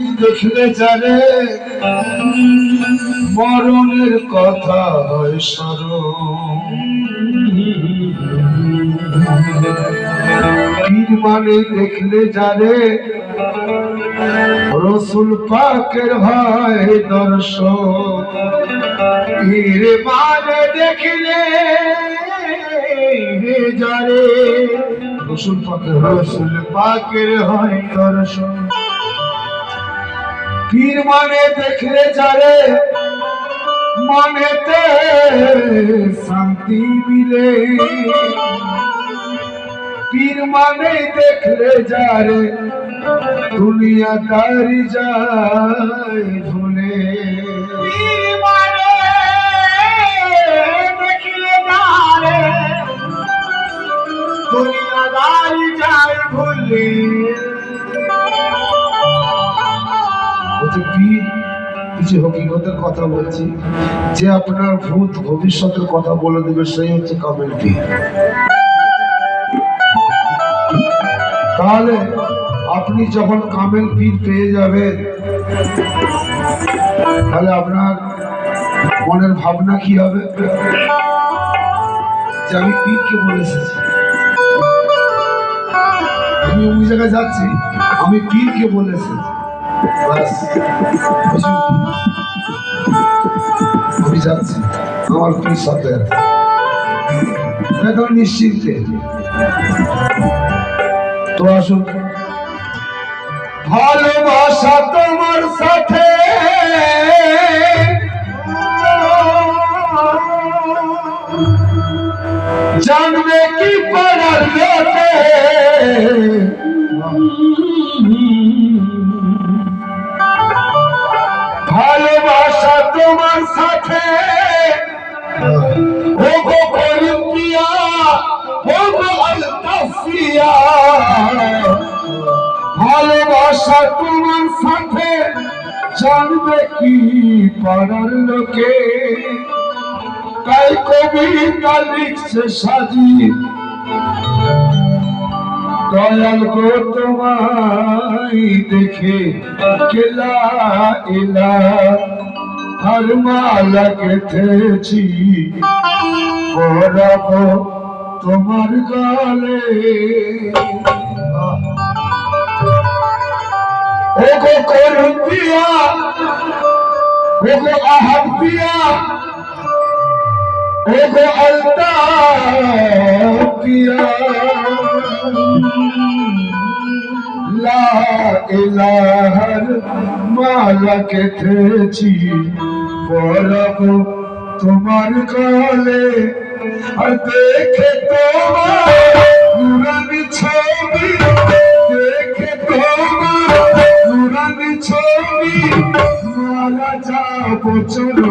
দেখলে জানে, মরণের কথা হয় পীর মানে দেখলে জানে, রসুল পাকের হয় দর্শন। পীর মানে দেখলে জানে, রসুল পাকের রসুল পাকের হয় দর্শন। পীর মানে দেখলে যারে মনেতে শান্তি মিলে। পীর মানে দেখলে যারে দুনিয়াদারি যায় ভুলে দুনিয়াদারি যায় ভুলে বলছে কিছু হকিকতের কথা বলছি, যে আপনার ভূত ভবিষ্যতের কথা বলে দেবে, সেই হচ্ছে তাহলে আপনি যখন কামেল পীর পেয়ে যাবেন, তাহলে আপনার মনের ভাবনা কি হবে? যে আমি পীরকে বলে এসেছি। আমি ওই জায়গায় যাচ্ছি, আমি পীরকে বলে এসেছি। বুঝলি? আমি যাচ্ছি আমার পীর সাথে। একদম নিশ্চিন্তে তো আসুন ভালোবাসা তোমার সাথে জানবে কি লোকে তোমার সাথে। ভালোবাসা তোমার সাথে, জানবে কি পাড়ার লোকে? তাই কবিতা লিখছে সাজি। দয়াল গো তোমায় দেখে কেলা এলা। হর মালা গেথেছি পরাবো তোমার গালে ও গো করুন পিয়া ও গো আহাদ পিয়া ও গো আলতা পিয়া লা ইলাহার মালা কেটেছি পরাবো তোমার গালে। আর দেখে তোমার ছবি, দেখে তোমার নুরানি ছবি। মারা যাব চলো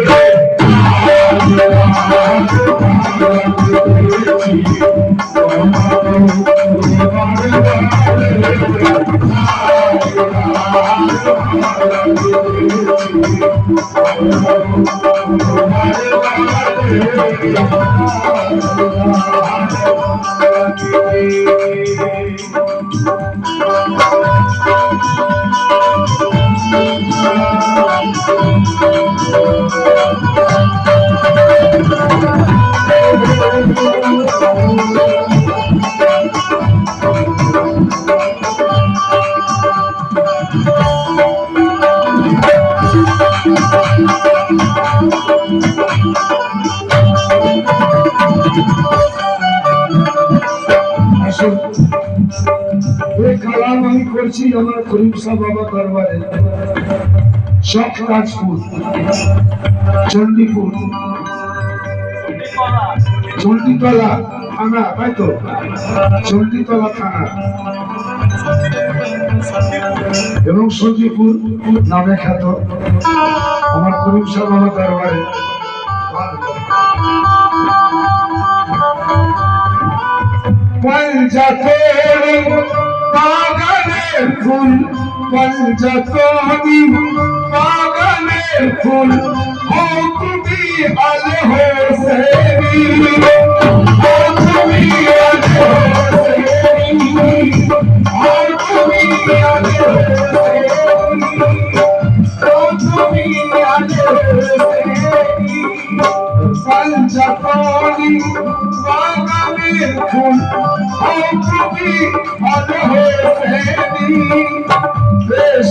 কালাম আমি করছি আমার করিম শাহ বাবা দরবারে। সব কাজপুর চণ্ডীপুর। চণ্ডীতলা থানা, তাই তো? চণ্ডীতলা থানা। এবং সঞ্জীপুর নামে খ্যাত। আমার করিম শাহ বাবা দরবারে। বাগানের ফুল বাগানের ফুল ও তুমি আলে হোসেনি ও তুমি আলে হোসেনি ও তুমি আলে হোসেনি ও তুমি আলে হোসেনি পঞ্চতরি বাগানের ফুল ও তুমি আলে হোসেনি বেশানিতে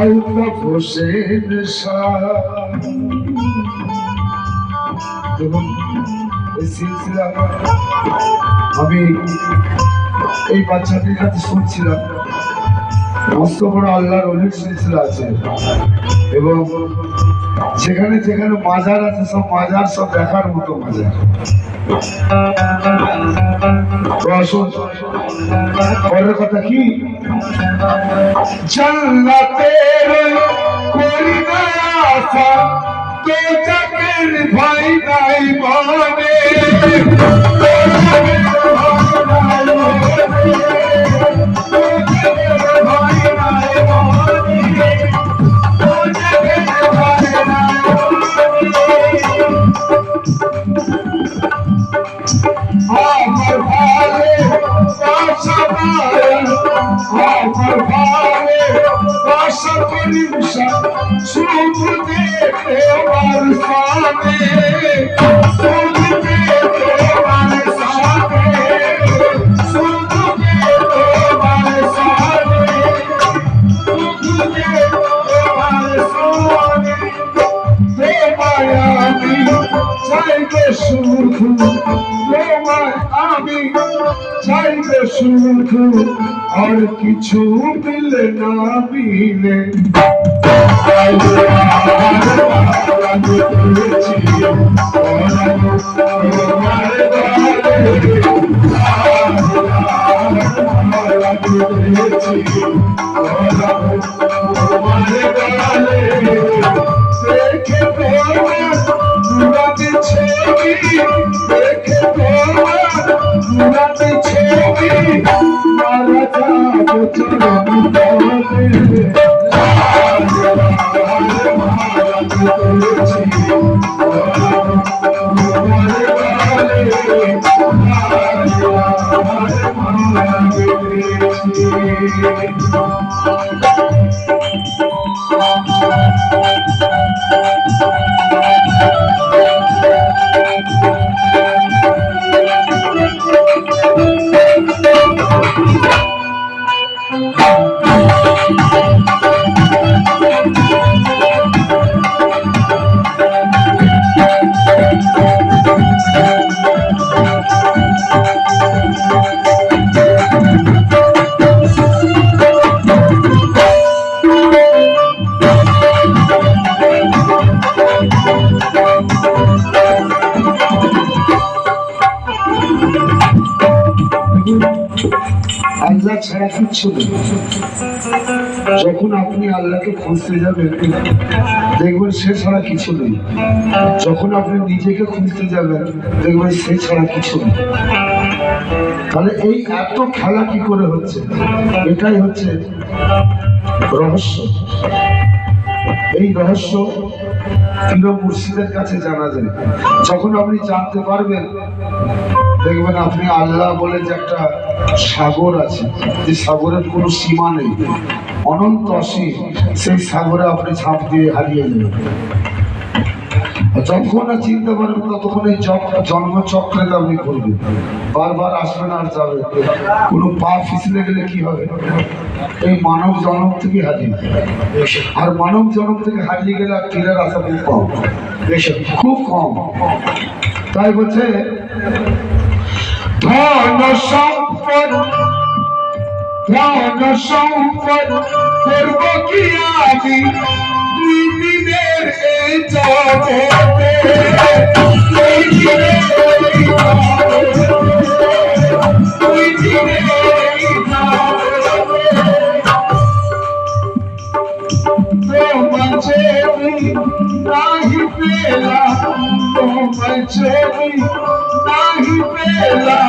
আলতাফ হোসেন এবং সিলসিলা আমি এই বাচ্চাটির কাছে শুনছিলাম। যেখানে যেখানে মাজার আছে সব মাজার সব দেখার পরের কথা কি? জান্নাতের করি ভাই। শুধু আর কিছু মিলে না মিলে। দেখে যাব চরণ আল্লাহ ছাড়া কিচ্ছু নেই। যখন আপনি আল্লাহকে খুঁজতে যাবেন, দেখবেন সে ছাড়া কিছু নেই। যখন আপনি নিজেকে খুঁজতে যাবেন, দেখবেন সে ছাড়া কিছু নেই। তাহলে এই এত খেলা কি করে হচ্ছে? এটাই হচ্ছে রহস্য। এই রহস্য পীর মুর্শিদের কাছে জানা যায়। যখন আপনি জানতে পারবেন দেখবেন আপনি আল্লাহ বলে যে একটা সাগর আছে, যে সাগরের কোনো সীমা নেই। অনন্ত অসীম, সেই সাগরে আপনি ঝাঁপ দিয়ে হারিয়ে যাবেন। যখন না চিনতে পারবেন, ততক্ষণ এই জন্মচক্রে আপনি ঘুরবেন বারবার আসবেন আর যাবেন কোনো পা ফিসলে গেলে কি হবে? এই মানব জন্ম থেকে হারিয়ে যাবে। আর মানব জন্ম থেকে হারিয়ে গেলে আর ফিরার আশা খুব কম। খুব কম। তাই বলছে ধন সম্পদ ধন সম্পদ করব কি আমি? দুই দিনের এই জগতে দুই দিনের দুই দিনের ribeira, com pancheiro na ribeira,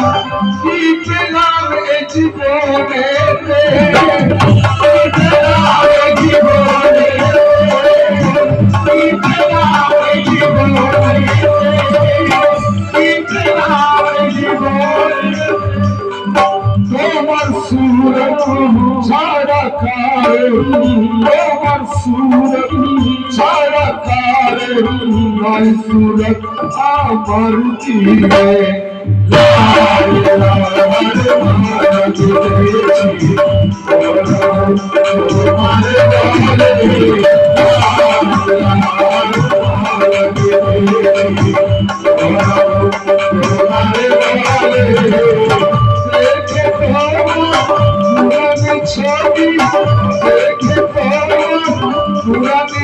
e pela rede vou meter. E pela rede vou meter, e pela rede vou meter. সুরত ছাড়া কারে তোমার সুরত ছাড়া কারে নয় সুরত আমার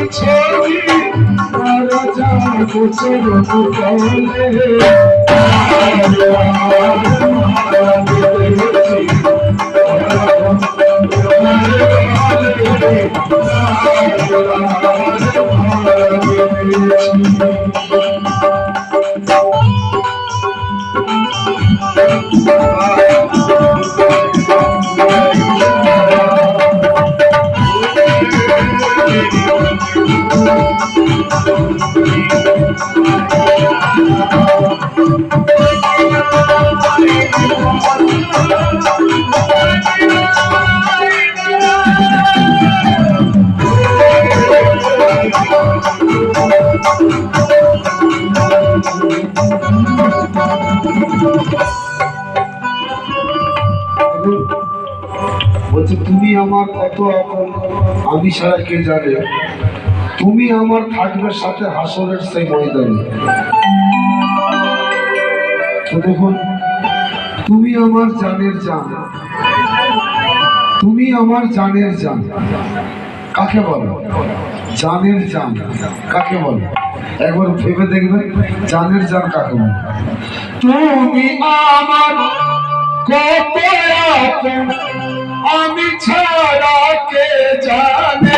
জীবে ছবি রাজা গোচর কলে বলছে তুমি আমার কত আমি ছাড়া কে জানে? তুমি আমার থাকবে সাথে হাসরের সেই ময়দানে। তো দেখুন, তুমি আমার জানের জান। তুমি আমার জানের জান। কাকে বলো? জানের জান। কাকে বলো? একবার ভেবে দেখবেন জানের জান কাকে বলো? তুমি আমার আমি ছাড়া কে জানে?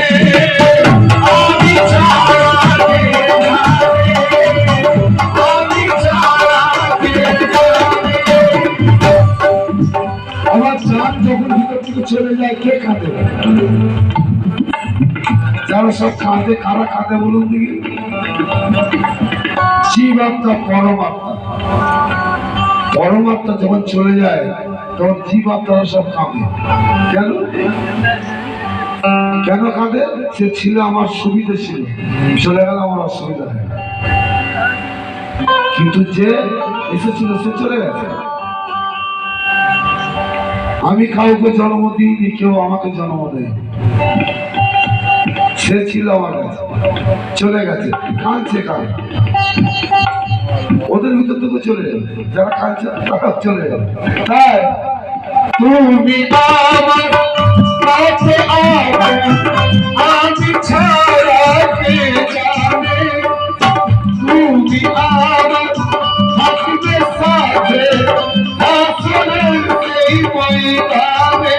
চলে যায় কে কাঁদে? যারা পরমাত্মা যখন চলে যায় তখন জীবাত্মারা সব কাঁদে। কেন? কেন কাঁদে? সে ছিল আমার সুবিধা ছিল। চলে গেল আমার অসুবিধা। কিন্তু যে এসেছিল, সে চলে গেছে। আমি কাউকে জন্ম দিইনি, কেউ আমাকে জন্ম দেয় সে ছিল আমার কাছে। চলে গেছে। কাঁদছে কাজ ওদের ভিতর থেকে চলে যাবে। যারা কাঁদছে তারা চলে যাবে। তাই তুমি আমার কাছে আমি ছাড়া জানে? তুমি আমার থাকবে সাথে আসরের সেই ময়দানে।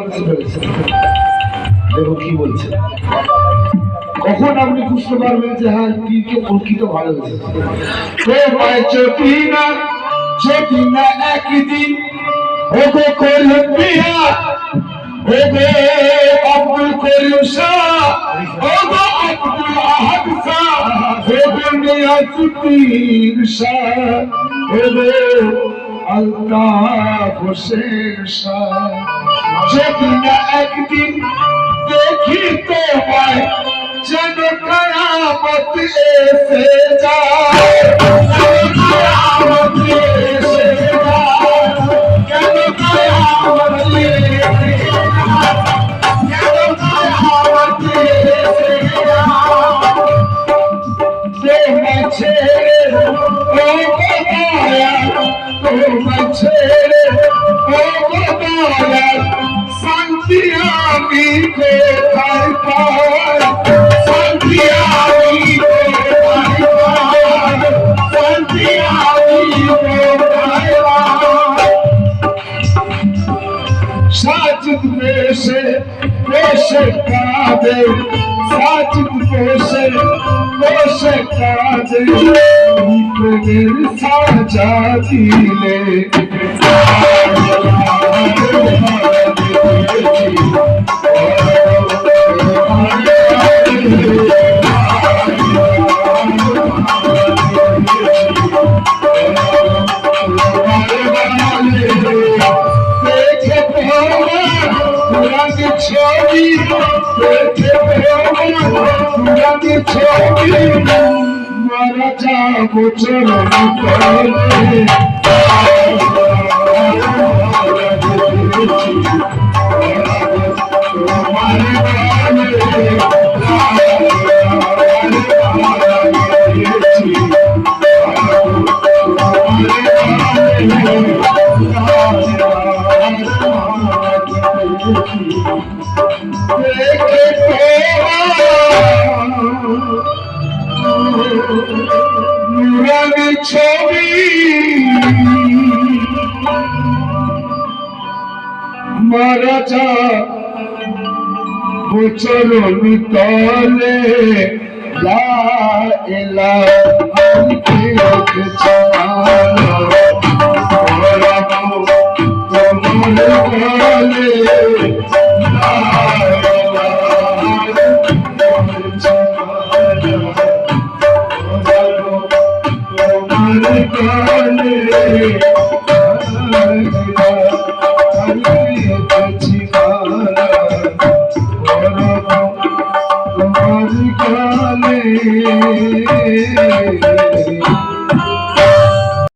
ভালোবেসে ফেলেছেন দেখো কি বলছে তখন আপনি বুঝতে পারবেন যে হ্যাঁ পীরকে প্রকৃত তোমায় যদি না? যদি না একদিন ওগো হোসেন যদি না একদিন দেখি তোমায়, যেন কায়ামত এসে যায়। কায়ামত এসে যায় কেন কায়ামত এসে বেশে বেশে কাঁদে সাজিদ বেশে বেশে কাঁদে। প্রেমের সাজা দিলে। মারা যাব চরণ তলে নুরানি ছবি মারা যা চরণি তলে লা এলা তোমার গালে